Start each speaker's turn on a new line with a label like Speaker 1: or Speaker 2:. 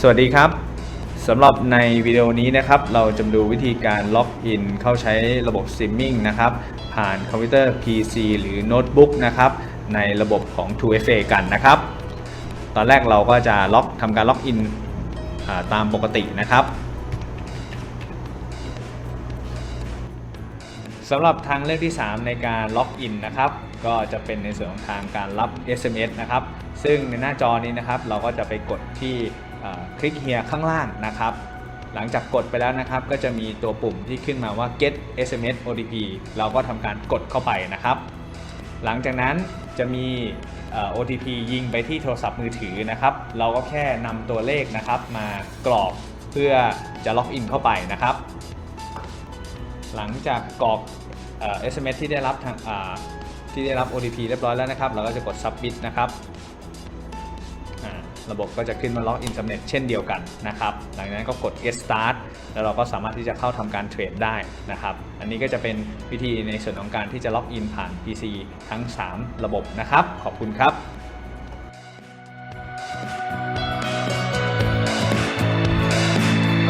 Speaker 1: สวัสดีครับสำหรับในวิดีโอนี้นะครับ เราจะดูวิธีการล็อกอินเข้าใช้ระบบสตรีมมิ่งนะครับ ผ่านคอมพิวเตอร์ PC หรือโน้ตบุ๊กนะครับ ในระบบของ 2FA กันนะครับ ตอนแรกเราก็จะล็อกทำการล็อกอินตามปกตินะครับสำหรับทางเลือกที่ 3 ในการล็อกอินนะครับ ก็จะเป็นในส่วนของทางการรับ SMS นะครับ ซึ่งในหน้าจอนี้นะครับ เราก็จะไปกดที่ คลิกเฮียข้างล่างนะครับ หลังจากกดไปแล้วนะครับ ก็จะมีตัวปุ่มที่ขึ้นมาว่า get SMS OTP เราก็ทำการกดเข้าไปนะครับ หลังจากนั้นจะมี OTP ยิงไปที่โทรศัพท์มือถือนะครับ เราก็แค่นำตัวเลขนะครับ มากรอกเพื่อจะล็อกอินเข้าไปนะครับ หลังจากกรอก SMS ที่ได้รับทางที่ได้รับ OTP เรียบร้อยแล้วนะครับ เราก็จะกด submit นะครับ ระบบก็จะขึ้นมาล็อกอินสำเร็จเช่นเดียวกันนะครับหลังจากนั้นก็กด get start แล้วเราก็สามารถที่จะเข้าทำการเทรดได้นะครับอันนี้ก็จะเป็นวิธีในส่วนของการที่จะล็อกอินผ่าน PC ทั้ง 3 ระบบนะครับ ขอบคุณครับ